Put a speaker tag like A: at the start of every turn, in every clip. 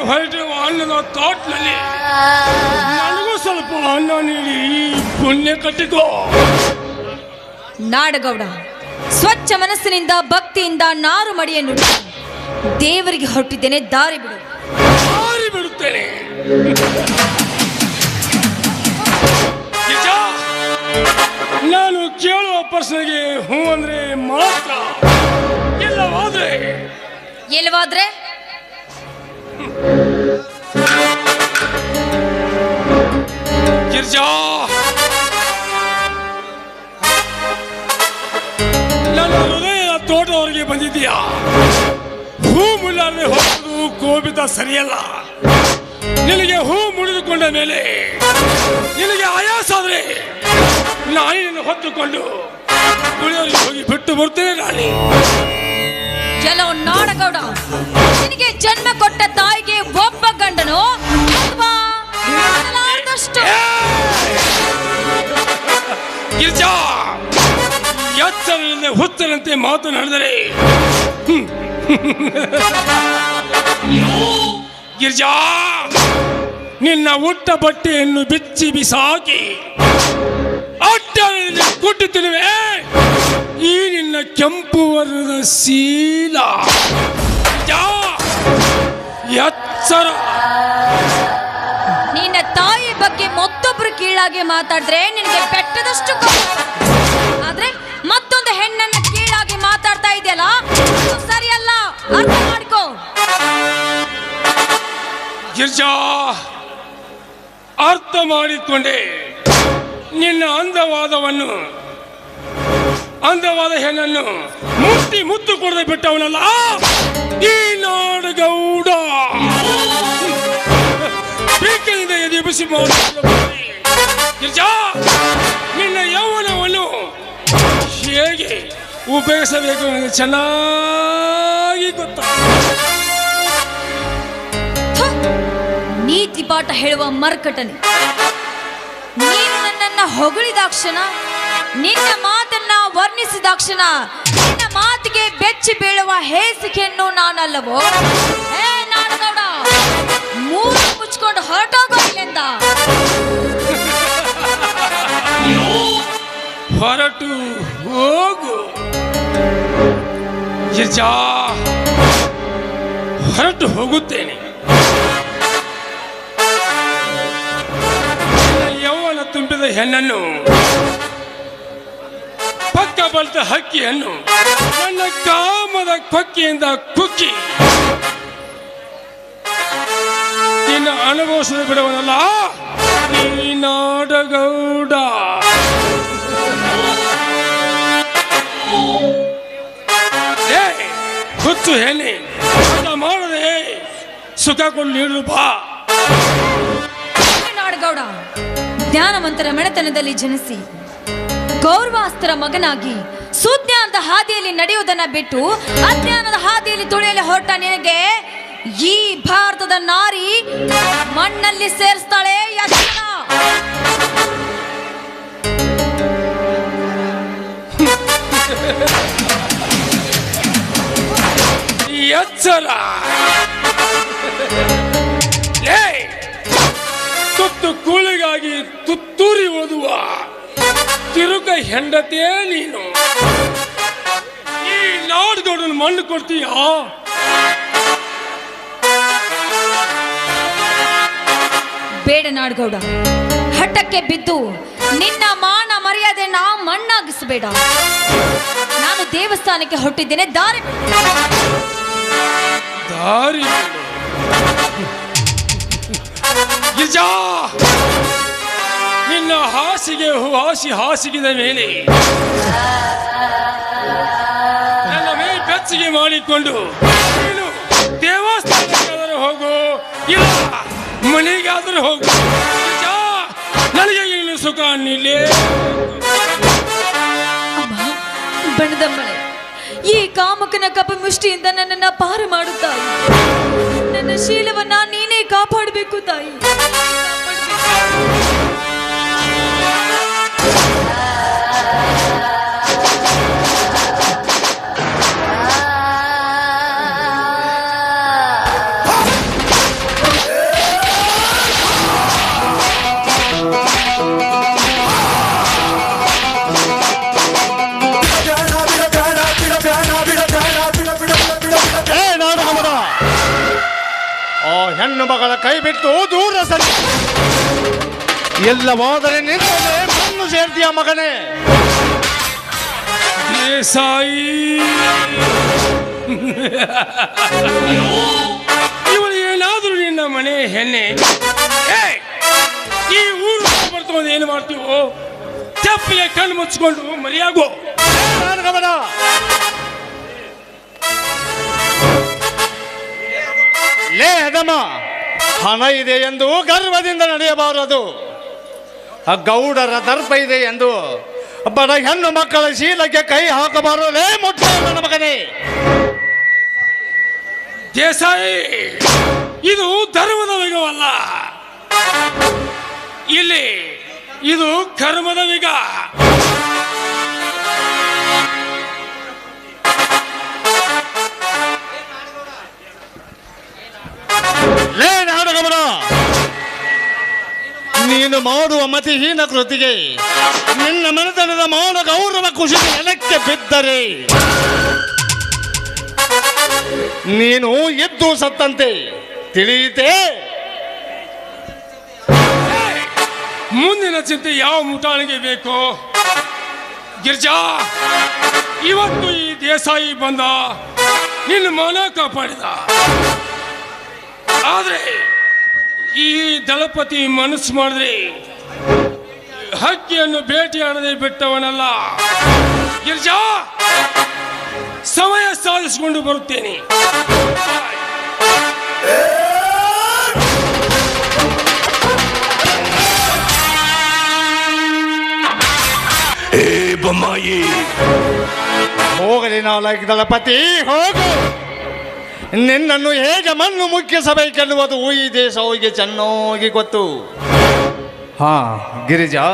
A: ದಾರಿಗೆ ಹೊರಟಿರುವ ಅನ್ನದ ತೋಟ್ನಲ್ಲಿ ನನಗೂ ಸ್ವಲ್ಪ ಅನ್ನ ನೀಡಿ ಪುಣ್ಯ ಕಟ್ಟಿಕೋ.
B: ನಾಡಗೌಡ ಸ್ವಚ್ಛ ಮನಸ್ಸಿನಿಂದ ಭಕ್ತಿಯಿಂದ ನಾರು ಮಡಿಯನ್ನು ದೇವರಿಗೆ ಹೊರಟಿದ್ದೇನೆ ದಾರಿ ಬಿಡು.
A: ದಾರಿ ಬಿಡುತ್ತೇನೆ? ನಾನು ಕೇಳುವ ಪ್ರಶ್ನೆಗೆ ಹ್ಞೂ ಅಂದ್ರೆ ಮಾತ್ರ. ಎಲ್ಲವಾದ್ರೆ?
B: ಎಲ್ವಾದ್ರೆ
A: ಗಿರ್ಜಾ ನನ್ನ ಹೃದಯದ ತೋಟದವರೆಗೆ ಬಂದಿದ್ದೀಯಾ? ಹೂ ಮುಳ್ಳಾರದೆ ಹೋಗುವುದು ಕೋಪಿತ ಸರಿಯಲ್ಲ. ನಿನಗೆ ಹೂ ಮುಡಿದುಕೊಂಡ ಮೇಲೆ ನಿನಗೆ ಆಯಾಸ ಆದ್ರೆ ನಾನಿನನ್ನು ಹೊತ್ತುಕೊಂಡು ಕುಳಿಯಲ್ಲಿ ಹೋಗಿ ಬಿಟ್ಟು ಬರ್ತೇನೆ ರಾಣಿ.
B: ಎಲ್ಲೋ ನಾಡಗೌಡ. ನಿನಗೆ ಜನ್ಮ ಕೊಟ್ಟ ತಾಯಿಗೆ ಒಬ್ಬ ಗಂಡನು
A: ಹುತ್ತನಂತೆ ಮಾತನಾಡಿದರೆ. ಗಿರ್ಜಾ! ನಿನ್ನ ಉಟ್ಟ ಬಟ್ಟೆಯನ್ನು ಬಿಚ್ಚಿ ಬಿಸಾಕಿ. ಅಟ್ಟ ಕುಟ್ಟು ಈ ನಿನ್ನ ಕೆಂಪು ವರ್ಣದ ಶೀಲ ಎಚ್ಚರ
B: ನಿನ್ನ ತಾಯಿ ಬಗ್ಗೆ ಮತ್ತೊಬ್ರು ಕೀಳಾಗಿ ಮಾತಾಡಿದ್ರೆ ನಿನಗೆ ಬೆಟ್ಟದಷ್ಟು ಕೋಪ. ಆದ್ರೆ ಮತ್ತೊಂದು ಹೆಣ್ಣನ್ನ ಕೀಳಾಗಿ ಮಾತಾಡ್ತಾ ಇದೆಯಲ್ಲ ಸರಿಯಲ್ಲ. ಅರ್ಥ ಮಾಡ್ಕೋ.
A: ಗಿರ್ಜಾ ಅರ್ಥ ಮಾಡಿಕೊಂಡೆ. ನಿನ್ನ ಅಂದವಾದವನ್ನು ಅಂದವಾದ ಹೆಣ್ಣನ್ನು ಮುಟ್ಟಿ ಮುತ್ತು ಕೊಡದೆ ಬಿಟ್ಟವನಲ್ಲ. ಈ ನಾಡಗೌಡ ಬೇಕಿನಿಂದ ಎದೆಬಿಸಿ ಗಿರ್ಜಾ ನಿನ್ನ ಯೌವನವನ್ನು ಹೇಗೆ ಉಪಯೋಗಿಸಬೇಕು ನನಗೆ ಚೆನ್ನಾಗಿ ಗೊತ್ತ?
B: ನೀತಿ ಪಾಠ ಹೇಳುವ ಮರ್ಕಟನೆ. ನೀನು ನನ್ನನ್ನ ಹೊಗಳಿದಾಕ್ಷಣ ನಿನ್ನ ಮಾತನ್ನ ವರ್ಣಿಸಿದಾಕ್ಷಣ ನಿನ್ನ ಮಾತಿಗೆ ಬೆಚ್ಚಿ ಬೀಳುವ ಹೇಸಿಕೆಯನ್ನು ನಾನಲ್ಲವೋ? ನಾಡಗೌಡ ಮೂರು ಮುಚ್ಕೊಂಡು ಹೊರಟೋಗೋ
A: ಹೊರಟು ಹೋಗು. ಹೊರಟು ಹೋಗುತ್ತೇನೆ. ಯೌವನ ತುಂಬಿದ ಹೆಣ್ಣನ್ನು ಬಲ್ತ ಹಕ್ಕಿಯನ್ನು ನನ್ನ ಕಾಮದ ಕೊಕ್ಕಿಯಿಂದ ಕುಕ್ಕಿ. ನಿನ್ನ ಅನುಭವಿಸಿದ ಬಿಡುವನಲ್ಲ? ಈ ನಾಡಗೌಡ. ಹುಚ್ಚು ಹಠ ಮಾಡದೆ ಸುಖ ಕೊಂಡು ನೀಡು ಬಾ.
B: ನಾಡಗೌಡ, ಜ್ಞಾನವಂತರ ಮೆಣತನದಲ್ಲಿ ಜನಿಸಿ ಗೌರವಾಸ್ತರ ಮಗನಾಗಿ ಸುಜ್ಞಾನದ ಹಾದಿಯಲ್ಲಿ ನಡೆಯುವುದನ್ನ ಬಿಟ್ಟು ಅಜ್ಞಾನದ ಹಾದಿಯಲ್ಲಿ ತುಳಿಯಲು ಹೊರಟ ನಿನಗೆ ಈ ಭಾರತದ ನಾರಿ ಮಣ್ಣಲ್ಲಿ ಸೇರಿಸ್ತಾಳೆ
A: ಎಚ್ಚರ ತುತ್ತು ಕೂಳಿಗಾಗಿ ತುತ್ತೂರಿ ಓದುವ. ತಿರುಗ ಹೆಂಡತಿಯೇ ನೀನು. ಈ ನಾಡುಗೌಡನ ಮಣ್ಣು ಕೊಡ್ತೀಯ?
B: ಬೇಡ ನಾಡ್ಗೌಡ ಹಠಕ್ಕೆ ಬಿದ್ದು ನಿನ್ನ ಮಾನ ಮರ್ಯಾದೆ ನಾ ಮಣ್ಣಾಗಿಸಬೇಡ. ನಾನು ದೇವಸ್ಥಾನಕ್ಕೆ ಹೊಟ್ಟಿದ್ದೇನೆ ದಾರಿ
A: ದಾರಿ. ಗಿರಿಜಾ ನಿನ್ನ ಹಾಸಿಗೆ ಹಾಸಿ, ಹಾಸಿಗೆದ ಮೇಲೆ ನನ್ನ ಮೇಲೆ ಬೆಚ್ಚಗೆ ಮಾಡಿಕೊಂಡು ನೀನು ದೇವಸ್ಥಾನಕ್ಕಾದರೂ ಹೋಗು, ಇಲ್ಲ ಮನೆಗಾದರೂ ಹೋಗು. ನನಗೆ ಇನ್ನು ಸುಖ ನಿಲ್ಲೇ
B: ಅಮ್ಮ ಈ ಕಾಮಕನ ಕಪಮುಷ್ಟಿಯಿಂದ ನನ್ನನ್ನ ಪಾರು ಮಾಡು ನನ್ನ ಶೀಲವನ್ನ ನೀನೇ ಕಾಪಾಡಬೇಕು ತಾಯಿ.
C: ಆ ಹೆಣ್ಣು ಮಗಳ ಕೈ ಬಿಟ್ಟು ದೂರ ಸರಿ. ಎಲ್ಲವಾದರೆ ನಿಂತಲೇ ಮಣ್ಣು ಸೇರ್ತೀಯ ಮಗನೇ.
A: ಸಾಯಿ. ಇವಳು ಏನಾದರೂ ನಿನ್ನ ಮನೆ ಹೆಣ್ಣೆ! ಈ ಊರು ಬರ್ತಕೊಂಡು ಏನು ಮಾಡ್ತೀವೋ? ತಪ್ಪಿಗೆ ಕಣ್ಣು ಮುಚ್ಕೊಂಡು ಮರಿಯಾಗೋ
C: ಗಮನ. ಲೇ ಅದಮ್ಮ ಹಣ ಇದೆ ಎಂದು ಗರ್ವದಿಂದ ನಡೆಯಬಾರದು. ಗೌಡರ ದರ್ಪ ಇದೆ ಎಂದು ಬಡ ಹೆಣ್ಣು ಮಕ್ಕಳ ಶೀಲಕ್ಕೆ ಕೈ ಹಾಕಬಾರದು. ಲೇ ಮುಟ್ಟ ಮಗನೇ.
A: ದೇಸಾಯಿ, ಇದು ಧರ್ಮದ ವಿಗವಲ್ಲ ಇಲ್ಲಿ ಇದು ಕರ್ಮದ ವಿಗ
C: ನೀನು ಮಾಡುವ ಮತಿಹೀನ ಕೃತಿಗೆ, ನಿನ್ನ ಮನೆತನದ ಮಾನ ಗೌರವ ಖುಷಿಗೆ ನೆಲಕ್ಕೆ ಬಿದ್ದರೆ, ನೀನು ಎದ್ದು ಸತ್ತಂತೆ. ತಿಳಿಯಿತೆ?
A: ಮುಂದಿನ ಚಿಂತೆ ಯಾವ ಮುಟಾಣಿಗೆ ಬೇಕು? ಗಿರ್ಜಾ, ಇವತ್ತು ಈ ದೇಸಾಯಿ ಬಂದ, ನಿನ್ನ ಮನ ಕಾಪಾಡಿದ. ಆದ್ರೆ ಈ ದಳಪತಿ ಮನಸ್ಸು ಮಾಡಿದ್ರೆ ಹಕ್ಕಿಯನ್ನು ಭೇಟಿಯಾಡದೆ ಬಿಟ್ಟವನಲ್ಲ. ಗಿರ್ಜಾ ಸಮಯ ಸಾಧಿಸಿಕೊಂಡು ಬರುತ್ತೇನೆ.
D: ಏ ಬೊಮ್ಮಾಯಿ.
C: ಹೋಗಲಿ ಲೈಕ್ ದಳಪತಿ ಹೋಗು. ನಿನ್ನನ್ನು ಹೇಗೆ ಮಣ್ಣು ಮುಖ್ಯಿಸಬೇಕೆನ್ನುವುದು ಈ ದೇಶವಿಗೆ ಚೆನ್ನಾಗಿ ಗೊತ್ತು. ಹಾ, ಗಿರಿಜಾ,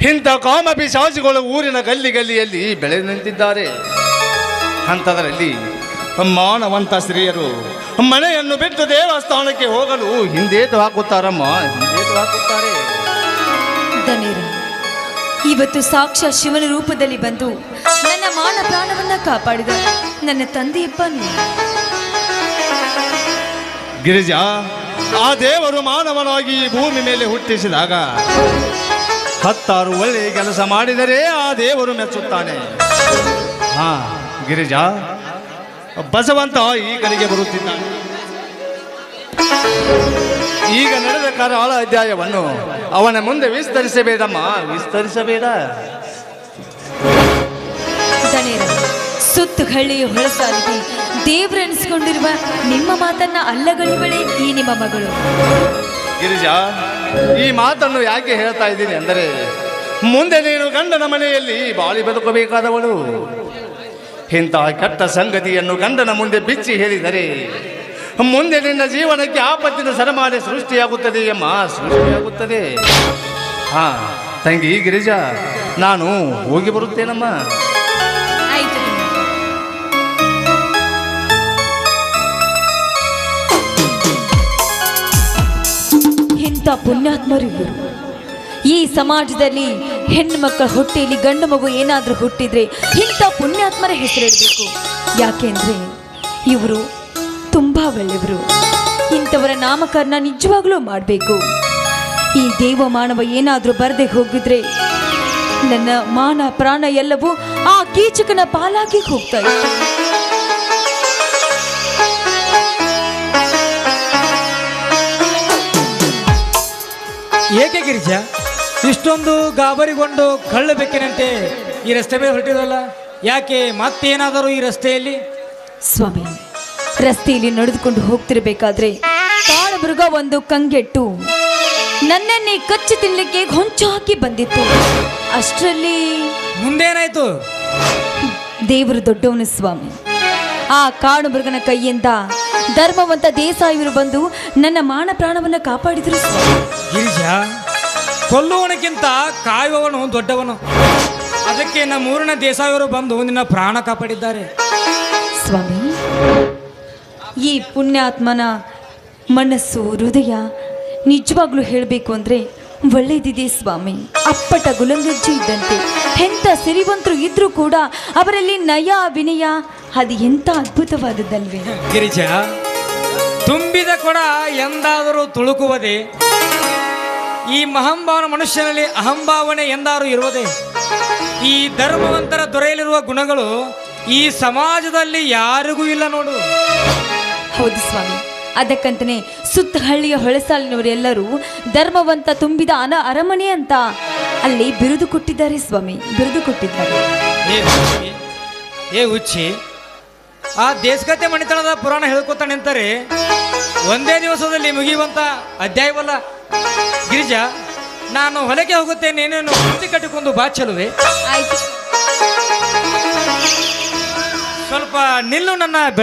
C: ಇಂಥ ಕಾಮ ಪಿಶಾಚಿಗಳು ಊರಿನ ಗಲ್ಲಿ ಗಲ್ಲಿಯಲ್ಲಿ ಬೆಳೆ ನಿಂತಿದ್ದಾರೆ. ಅಂಥದರಲ್ಲಿ ಮಾನವಂತ ಸ್ತ್ರೀಯರು ಮನೆಯನ್ನು ಬಿಟ್ಟು ದೇವಸ್ಥಾನಕ್ಕೆ ಹೋಗಲು ಹಿಂದೇತು ಹಾಕುತ್ತಾರಮ್ಮ ಹಿಂದೇತು ಹಾಕುತ್ತಾರೆ
B: ಇವತ್ತು ಸಾಕ್ಷಾ ಶಿವನ ರೂಪದಲ್ಲಿ ಬಂದು ನನ್ನ ಮಾನ ಪ್ರಾಣವನ್ನ ಕಾಪಾಡಿದ ನನ್ನ ತಂದೆಯಪ್ಪ ನೀನು
C: ಗಿರಿಜಾ, ಆ ದೇವರು ಮಾನವನಾಗಿ ಭೂಮಿ ಮೇಲೆ ಹುಟ್ಟಿಸಿದಾಗ ಹತ್ತಾರು ಒಳ್ಳೆ ಕೆಲಸ ಮಾಡಿದರೆ ಆ ದೇವರು ಮೆಚ್ಚುತ್ತಾನೆ. ಹಾ, ಗಿರಿಜಾ, ಬಸವಂತ ಈ ಕಡೆಗೆ ಬರುತ್ತಿದ್ದಾನೆ. ಈಗ ನಡೆದ ಕರಾಳ ಅಧ್ಯಾಯವನ್ನು ಅವನ ಮುಂದೆ ವಿಸ್ತರಿಸಬೇಡಮ್ಮ. ವಿಸ್ತರಿಸಬೇಡ.
B: ಸುತ್ತು ಹಳ್ಳಿಯು ಹೊಳಸಾಲಿಗೆ ದೇವರೆನಿಸಿಕೊಂಡಿರುವ ನಿಮ್ಮ ಮಾತನ್ನ ಅಲ್ಲಗಳಿಗಳೇ ಈ ನಿಮ್ಮ ಮಗಳು.
C: ಗಿರಿಜಾ, ಈ ಮಾತನ್ನು ಯಾಕೆ ಹೇಳ್ತಾ ಇದ್ದೀನಿ ಅಂದರೆ, ಮುಂದೆ ನೀನು ಗಂಡನ ಮನೆಯಲ್ಲಿ ಬಾಳಿ ಬದುಕಬೇಕಾದವಳು. ಇಂತಹ ಕೆಟ್ಟ ಸಂಗತಿಯನ್ನು ಗಂಡನ ಮುಂದೆ ಬಿಚ್ಚಿ ಹೇಳಿದರೆ, ಮುಂದೆ ನಿನ್ನ ಜೀವನಕ್ಕೆ ಆಪತ್ತಿನ ಸರಮಾಲೆ ಸೃಷ್ಟಿಯಾಗುತ್ತದೆ ಅಮ್ಮ ಸೃಷ್ಟಿಯಾಗುತ್ತದೆ. ಹಾ, ತಂಗಿ ಗಿರಿಜಾ, ನಾನು ಹೋಗಿ ಬರುತ್ತೇನಮ್ಮ?
B: ಇಂಥ ಪುಣ್ಯಾತ್ಮರು ಇವರು ಈ ಸಮಾಜದಲ್ಲಿ ಹೆಣ್ಣು ಮಕ್ಕಳ ಹೊಟ್ಟೆಯಲ್ಲಿ ಗಂಡು ಮಗು ಏನಾದರೂ ಹುಟ್ಟಿದ್ರೆ ಇಂಥ ಪುಣ್ಯಾತ್ಮರ ಹೆಸರಿಡಬೇಕು. ಯಾಕೆಂದ್ರೆ ಇವರು ತುಂಬ ಒಳ್ಳೆಯವರು. ಇಂಥವರ ನಾಮಕರಣ ನಿಜವಾಗ್ಲೂ ಮಾಡಬೇಕು. ಈ ದೇವ ಮಾನವ ಏನಾದರೂ ಬರದೆ ಹೋಗಿದ್ರೆ ನನ್ನ ಮಾನ ಪ್ರಾಣ ಎಲ್ಲವೂ ಆ ಕೀಚಕನ ಪಾಲಾಗಿ ಹೋಗ್ತಾ ಇತ್ತು.
E: ಗಿರಿಜ ಇಷ್ಟೊಂದು ಗಾಬರಿಗೊಂಡು ಕಳ್ಳ ಬೆಕ್ಕಿನಂತೆ ಈ ರಸ್ತೆ ಮೇಲೆ ಹೊರಟಿದಲ್ಲ? ಯಾಕೆ ಮತ್ತೇನಾದರೂ ಈ ರಸ್ತೆಯಲ್ಲಿ?
B: ಸ್ವಾಮಿ ರಸ್ತೆಯಲ್ಲಿ ನಡೆದುಕೊಂಡು ಹೋಗ್ತಿರ್ಬೇಕಾದ್ರೆ ಕಾಳಮೃಗ ಒಂದು ಕಂಗೆಟ್ಟು. ನನ್ನನ್ನೇ ಕಚ್ಚಿ ತಿನ್ಲಿಕ್ಕೆ ಹೊಂಚಾಕಿ ಬಂದಿತ್ತು. ಅಷ್ಟರಲ್ಲಿ
E: ಮುಂದೇನಾಯ್ತು?
B: ದೇವರು ದೊಡ್ಡವನು ಸ್ವಾಮಿ. ಆ ಕಾಡು ಮೃಗನ ಕೈಯಿಂದ ಧರ್ಮವಂತ ದೇಸಾಯಿರು ಬಂದು ನನ್ನ ಮಾನ ಪ್ರಾಣವನ್ನು ಕಾಪಾಡಿದ್ರು ಸ್ವಾಮಿ.
E: ಗಿರಿಜ ಕೊಲ್ಲುವನಕ್ಕಿಂತ ಕಾಯುವವನು ದೊಡ್ಡವನು. ಅದಕ್ಕೆ ನಮ್ಮ ಊರಿನ ದೇಸಾಯವರು ಬಂದು ನಿನ್ನ ಪ್ರಾಣ ಕಾಪಾಡಿದ್ದಾರೆ.
B: ಸ್ವಾಮಿ ಈ ಪುಣ್ಯಾತ್ಮನ ಮನಸ್ಸು ಹೃದಯ ನಿಜವಾಗ್ಲೂ ಹೇಳಬೇಕು ಅಂದರೆ ಒಳ್ಳೇದಿದೆ ಸ್ವಾಮಿ. ಅಪ್ಪಟ ಗುಲಂಗಜ್ಜಿ ಇದ್ದಂತೆ ಎಂಥ ಸಿರಿವಂತರು ಇದ್ರೂ ಕೂಡ ಅವರಲ್ಲಿ ನಯ ವಿನಯ ಅದು ಎಂಥ ಅದ್ಭುತವಾದದ್ದಲ್ವೇ.
E: ಗಿರಿಜಾ ತುಂಬಿದ ಕೊಡ ಎಂದಾದರೂ ತುಳುಕುವುದೇ ಈ ಮಹಂಭಾವನ ಮನುಷ್ಯನಲ್ಲಿ ಅಹಂಭಾವನೆ ಎಂದಾರು ಇರುವುದೇ? ಈ ಧರ್ಮವಂತರ ದೊರೆಯಲಿರುವ ಗುಣಗಳು ಈ ಸಮಾಜದಲ್ಲಿ ಯಾರಿಗೂ ಇಲ್ಲ ನೋಡು.
B: ಹೌದು ಸ್ವಾಮಿ. ಅದಕ್ಕಂತನೇ ಸುತ್ತ ಹಳ್ಳಿಯ ಹೊಳೆಸಾಲಿನವರೆಲ್ಲರೂ ಧರ್ಮವಂತ ತುಂಬಿದ ಅನ ಅರಮನೆ ಅಂತ ಅಲ್ಲಿ ಬಿರುದು ಕೊಟ್ಟಿದ್ದಾರೆ ಸ್ವಾಮಿ. ಬಿರುದು ಕೊಟ್ಟಿದ್ದಾರೆ.
E: ಏ ಹುಚ್ಚಿ ಆ ದೇಶಗತೆ ಮಣಿತನದ ಪುರಾಣ ಹೇಳ್ಕೊತಾನೆ ಅಂತಾರೆ ಒಂದೇ ದಿವಸದಲ್ಲಿ ಮುಗಿಯುವಂತ ಅಧ್ಯಾಯವಲ್ಲ. ಗಿರಿಜಾ ನಾನು ಹೊಲಕ್ಕೆ ಹೋಗುತ್ತೇನೆ ಏನೇನು ಬುತ್ತಿ ಕಟ್ಟಿಕೊಂಡು ಬಾ ಚಲುವೆ.
B: ಆಯ್ತು.
E: ಸ್ವಲ್ಪ ನಿಲ್ಲು ನನ್ನ